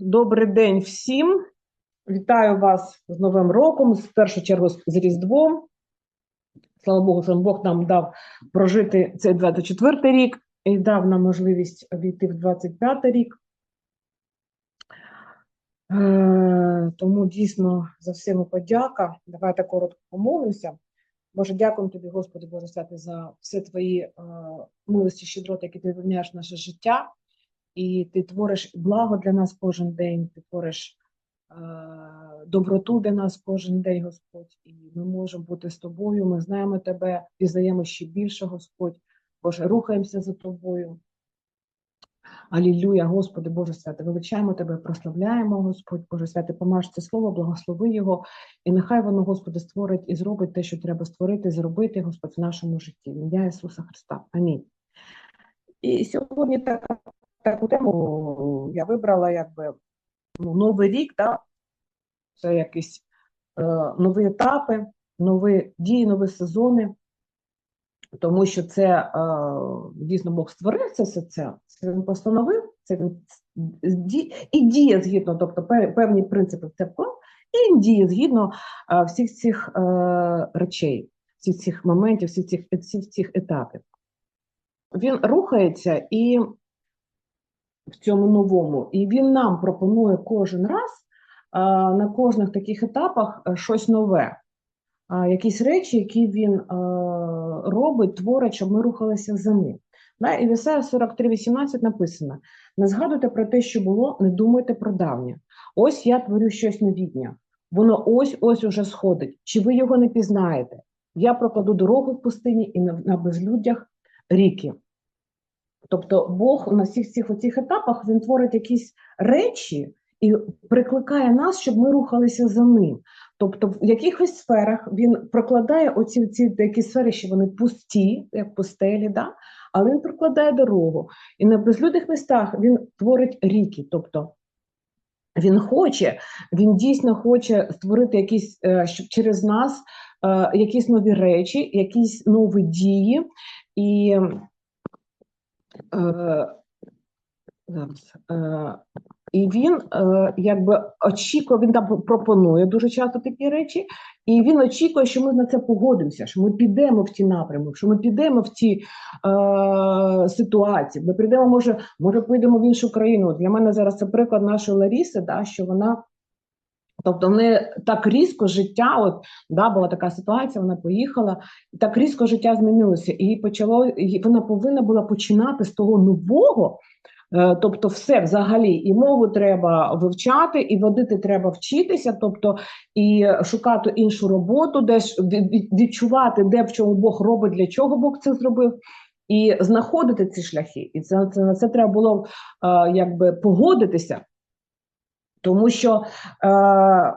Добрий день всім. Вітаю вас з Новим роком, в першу чергу з Різдвом. Слава Богу, що Бог нам дав прожити цей 24 рік і дав нам можливість війти в 25 рік. Е, Тому дійсно за всіми подяка. Давайте коротко помолимося. Боже, дякуємо тобі, Господи Боже Святий, за все твої е, милості, щедроти, які ти вивняєш наше життя. І ти твориш благо для нас кожен день, ти твориш е, доброту для нас кожен день, Господь. І ми можемо бути з тобою. Ми знаємо тебе, пізнаємо ще більше, Господь. Боже, рухаємося за тобою. Алілюя, Господи, Боже святе, величаємо Тебе, прославляємо, Господь, Боже святе, помаж це слово, благослови його, і нехай воно, Господи, створить і зробить те, що треба створити, зробити, Господь, в нашому житті. В ім'я Ісуса Христа. Амінь. І сьогодні така, таку тему я вибрала, якби ну, новий рік, да? це якісь е, нові етапи, нові дії, нові сезони. Тому що це е, дійсно Бог створив це все це, це він постановив, це він і діє згідно, тобто певні принципи це вклав, і він діє згідно е, всіх цих е, речей, всіх цих моментів, всіх цих, всіх цих етапів. Він рухається і в цьому новому, і він нам пропонує кожен раз е, на кожних таких етапах е, щось нове якісь речі, які він е, робить, творить, щоб ми рухалися за ним. І в Ісая 43,18 написано: не згадуйте про те, що було, не думайте про давнє. Ось я творю щось новітнє. Воно ось ось уже сходить. Чи ви його не пізнаєте? Я прокладу дорогу в пустині і на безлюддях ріки. Тобто Бог на всіх цих оцих етапах він творить якісь речі і прикликає нас, щоб ми рухалися за ним. Тобто, в якихось сферах він прокладає оці ці такі сфери, що вони пусті, як пустелі, да? але він прокладає дорогу. І на безлюдних містах він творить ріки. Тобто він хоче, він дійсно хоче створити якісь, е, щоб через нас е, якісь нові речі, якісь нові дії. І і він е, якби очікує, він там пропонує дуже часто такі речі, і він очікує, що ми на це погодимося, що ми підемо в ті напрямки, що ми підемо в ті е, ситуації. Ми підемо, може, може, підемо в іншу країну. Для мене зараз це приклад нашої Ларіси, да, що вона. Тобто не так різко життя, от да, була така ситуація, вона поїхала, і так різко життя змінилося, і почало і вона повинна була починати з того нового, Е, Тобто, все взагалі, і мову треба вивчати, і водити треба вчитися, тобто і шукати іншу роботу, від- відчувати, де в чому Бог робить, для чого Бог це зробив, і знаходити ці шляхи. І це, це це треба було е, якби погодитися, тому що. Е,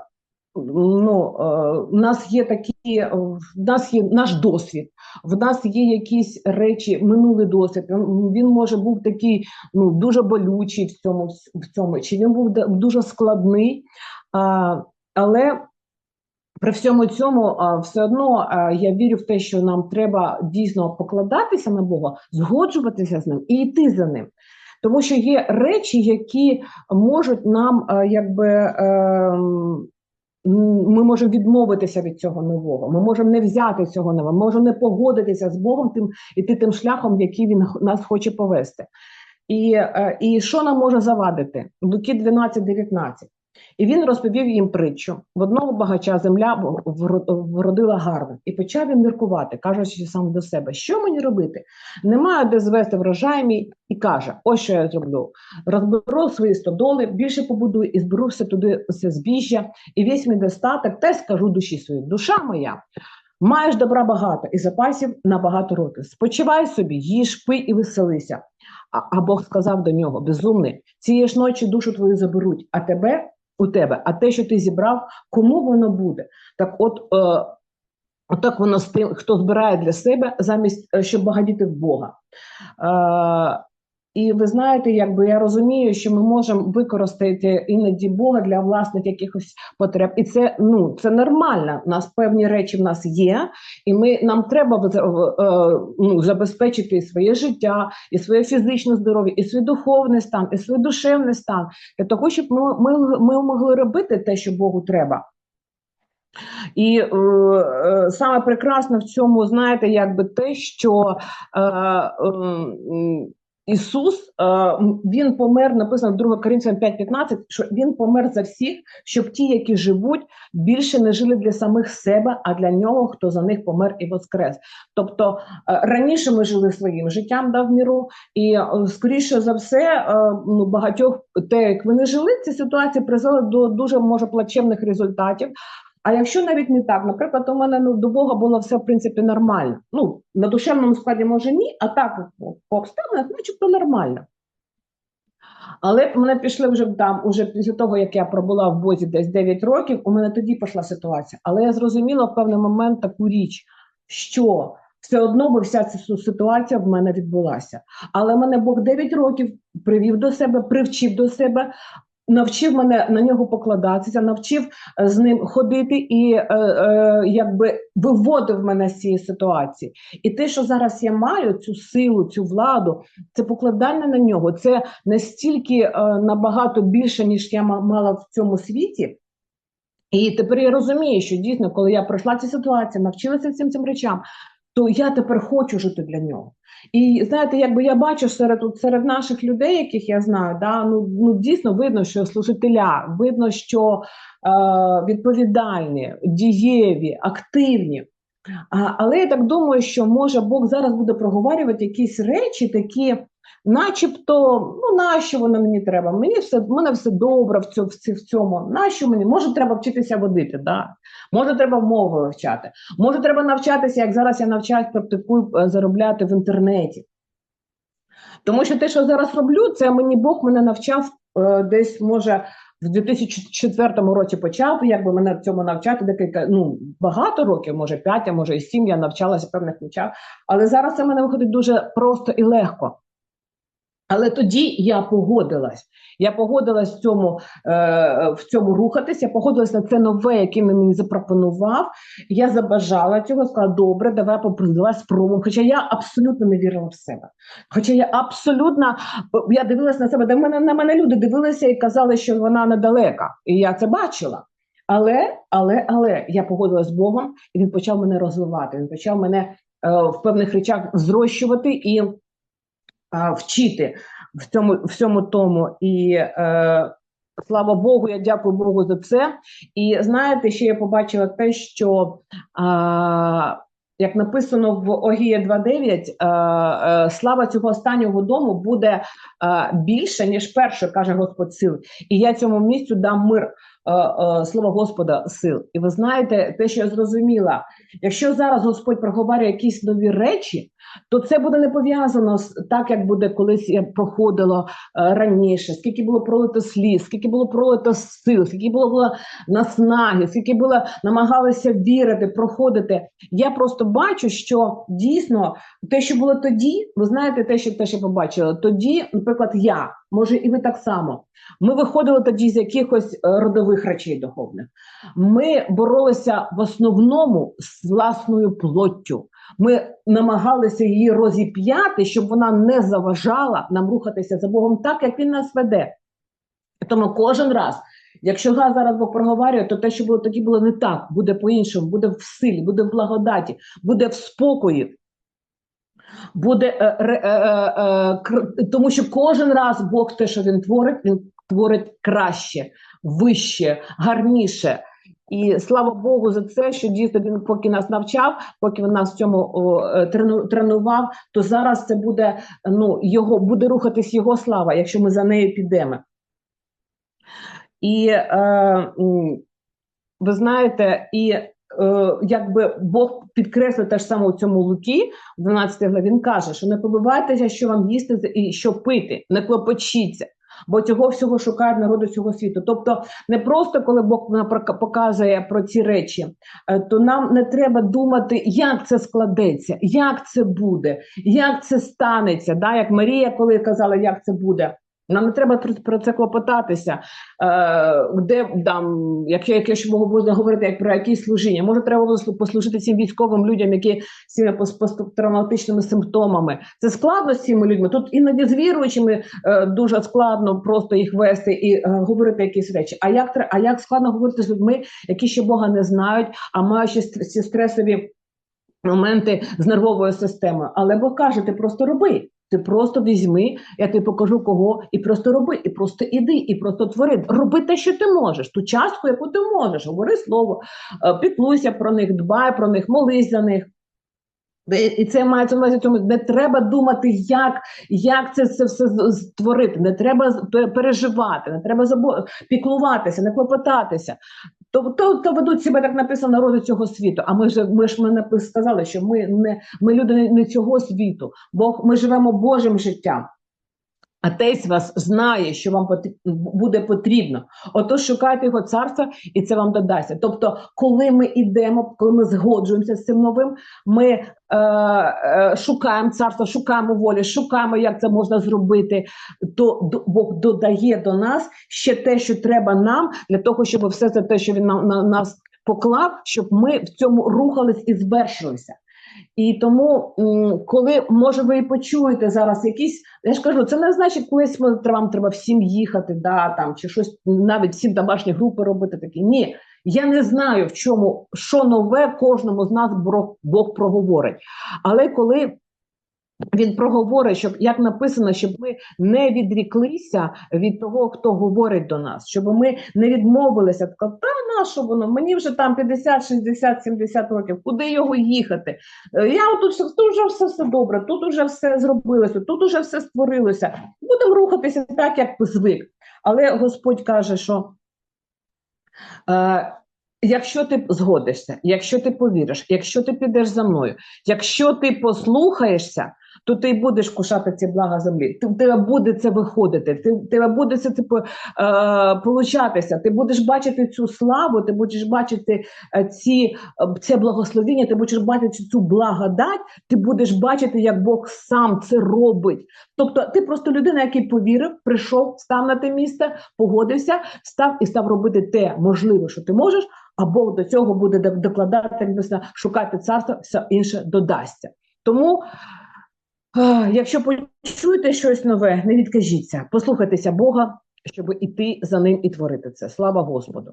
Ну, е, в нас є такі, е, в нас є наш досвід, в нас є якісь речі, минулий досвід. Він, може був такий ну, дуже болючий в цьому, в цьому, чи він був дуже складний, а, але при всьому цьому все одно я вірю в те, що нам треба дійсно покладатися на Бога, згоджуватися з ним і йти за ним. Тому що є речі, які можуть нам якби. ем, ми можемо відмовитися від цього нового, ми можемо не взяти цього нового, можемо не погодитися з Богом тим іти тим шляхом, який він нас хоче повести. І, е, і що нам може завадити? Луки 12-19. І він розповів їм притчу: в одного багача земля вродила гарно, і почав він міркувати, кажучи сам до себе, що мені робити? Немає де звести врожай мій, і каже: ось що я зроблю: розберу свої стодоли, більше побудую і зберу все туди, все збіжжя, і весь мій достаток, та й скажу душі своїй, душа моя. Маєш добра багато і запасів на багато років. Спочивай собі, їж, пий і веселися. А, а Бог сказав до нього: безумний, цієї ж ночі душу твою заберуть, а тебе у тебе, а те, що ти зібрав, кому воно буде? Так, от е, отак воно хто збирає для себе, замість е, щоб багатіти в Бога. Е, І ви знаєте, якби я розумію, що ми можемо використати іноді Бога для власних якихось потреб, і це ну це нормально. У нас певні речі в нас є, і ми нам треба е, ну, забезпечити і своє життя, і своє фізичне здоров'я, і свій духовний стан, і свій душевний стан для того, щоб ми, ми, ми могли робити те, що Богу треба. І е, саме прекрасне в цьому, знаєте, якби те, що е, е, Ісус е, Він помер, написано в 2 Коринфянам 5.15, що Він помер за всіх, щоб ті, які живуть, більше не жили для самих себе, а для нього, хто за них помер і воскрес. Тобто е, раніше ми жили своїм життям да, в міру, і е, скоріше за все, ну багатьох те, як вони жили, ці ситуації призвели до дуже може плачевних результатів. А якщо навіть не так, наприклад, у мене ну, до Бога було все в принципі нормально. Ну, на душевному складі може ні, а так по обставинах, начебто нормально. Але мене пішли вже там, уже після того, як я пробула в Бозі десь 9 років, у мене тоді пішла ситуація. Але я зрозуміла в певний момент таку річ, що все одно би вся ця ситуація в мене відбулася. Але мене Бог 9 років привів до себе, привчив до себе, навчив мене на нього покладатися, навчив е, з ним ходити і е, е, якби виводив мене з цієї ситуації. І те, що зараз я маю цю силу, цю владу, це покладання на нього. Це настільки е, набагато більше, ніж я мала в цьому світі. І тепер я розумію, що дійсно, коли я пройшла цю ситуацію, навчилася всім цим речам, то я тепер хочу жити для нього. І знаєте, якби я бачу серед серед наших людей, яких я знаю, да, ну ну дійсно видно, що служителя, видно, що е, відповідальні, дієві, активні. А, Але я так думаю, що може Бог зараз буде проговорювати якісь речі, такі, начебто, ну нащо воно мені треба? Мені все в мене все добре в цьому, в цьому. Нащо мені? Може, треба вчитися водити, да? може, треба мови вивчати, може, треба навчатися, як зараз я навчаюсь, практикую е, заробляти в інтернеті. Тому що те, що зараз роблю, це мені Бог мене навчав е, десь, може, в 2004 році почав, якби мене в цьому навчати декілька, ну, багато років, може 5, а може і 7, я навчалася певних речах, але зараз це мене виходить дуже просто і легко. Але тоді я погодилась. Я погодилась в цьому е, в цьому рухатись, я погодилась на це нове, яке мені запропонував. Я забажала цього, сказала, добре, давай давай спробуємо. Хоча я абсолютно не вірила в себе. Хоча я абсолютно я дивилась на себе, де мене на мене люди дивилися і казали, що вона недалека. І я це бачила. Але, але, але я погодилась з Богом, і він почав мене розвивати. Він почав мене е, в певних речах зрощувати і вчити в цьому всьому тому. І е, слава Богу, я дякую Богу за це. І знаєте, ще я побачила те, що. Е, як написано в Огія 2.9, е, е, слава цього останнього дому буде е, більше, ніж перше, каже Господь сил. І я цьому місцю дам мир, слава Господа, сил. І ви знаєте, те, що я зрозуміла, якщо зараз Господь проговорює якісь нові речі, то це буде не пов'язано з так, як буде колись проходило е, раніше, скільки було пролито сліз, скільки було пролито сил, скільки було було наснаги, скільки було намагалися вірити, проходити. Я просто бачу, що дійсно те, що було тоді, ви знаєте, те, що те, що побачила, тоді, наприклад, я. Може, і ви так само. Ми виходили тоді з якихось е, родових речей духовних. Ми боролися в основному з власною плоттю. Ми намагалися її розіп'яти, щоб вона не заважала нам рухатися за Богом так, як він нас веде. Тому кожен раз, якщо газ зараз Бог проговорює, то те, що було тоді, було не так, буде по-іншому, буде в силі, буде в благодаті, буде в спокої. Буде е, е, е, е, тому, що кожен раз Бог те, що він творить, він творить краще, вище, гарніше. І слава Богу за це, що дійсно він поки нас навчав, поки він нас в цьому е, трену, тренував, то зараз це буде ну, його буде рухатись його слава, якщо ми за нею підемо. І е, ви знаєте, і е, якби Бог підкреслив те ж саме у цьому Луки, в 12 главі, він каже, що не побивайтеся, що вам їсти і що пити, не клопочіться. Бо цього всього шукають народу цього світу. Тобто, не просто коли Бог нам показує про ці речі, е, то нам не треба думати, як це складеться, як це буде, як це станеться. Да? Як Марія, коли казала, як це буде. Нам не треба про, це клопотатися. Е, де там, якщо, якщо можна говорити як про якісь служіння, може треба було послужити цим військовим людям, які з цими посттравматичними симптомами. Це складно з цими людьми. Тут іноді з віруючими е, дуже складно просто їх вести і е, говорити якісь речі. А як а як складно говорити з людьми, які ще Бога не знають, а мають ці стресові моменти з нервовою системою. Але Бог каже, ти просто роби. Ти просто візьми, я тобі покажу кого, і просто роби, і просто іди, і просто твори. Роби те, що ти можеш, ту частку, яку ти можеш. Говори слово, е, піклуйся про них, дбай про них, молись за них. І це мається на увазі цьому. Не треба думати, як, як це, це все створити. Не треба переживати, не треба забо- піклуватися, не клопотатися. То, то, то ведуть себе так написано народи цього світу. А ми ж ми ж ми напис- сказали, що ми не ми люди не, цього світу, бо ми живемо Божим життям. Атець вас знає, що вам буде потрібно. Отож шукайте його царства, і це вам додасться. Тобто, коли ми йдемо, коли ми згоджуємося з цим новим, ми е, е, шукаємо царство, шукаємо волі, шукаємо, як це можна зробити, то Бог додає до нас ще те, що треба нам, для того, щоб все це те, що він на, на нас поклав, щоб ми в цьому рухались і звершилися. І тому, коли може ви і почуєте зараз якісь, я ж кажу, це не значить, колись вам треба всім їхати, да, там, чи щось навіть всім домашні групи робити такі. Ні, я не знаю, в чому що нове кожному з нас Бог, проговорить. Але коли він проговорить, щоб як написано, щоб ми не відріклися від того, хто говорить до нас, щоб ми не відмовилися. Така, та на воно? Мені вже там 50, 60, 70 років. Куди його їхати? Е, Я отут тут вже все, все добре, тут вже все зробилося, тут вже все створилося. Будемо рухатися так, як звик. Але Господь каже, що. Е, Якщо ти згодишся, якщо ти повіриш, якщо ти підеш за мною, якщо ти послухаєшся, то ти будеш кушати ці блага землі. Ти, в тебе буде це виходити, ти, тебе буде це типу, е, получатися. Ти будеш бачити цю славу, ти будеш бачити е, ці, е, це благословіння, ти будеш бачити цю благодать, ти будеш бачити, як Бог сам це робить. Тобто, ти просто людина, який повірив, прийшов, став на те місце, погодився, став і став робити те можливе, що ти можеш. А Бог до цього буде докладати, шукати царство, все інше додасться. Тому, якщо почуєте щось нове, не відкажіться, послухайтеся Бога, щоб іти за ним і творити це. Слава Господу!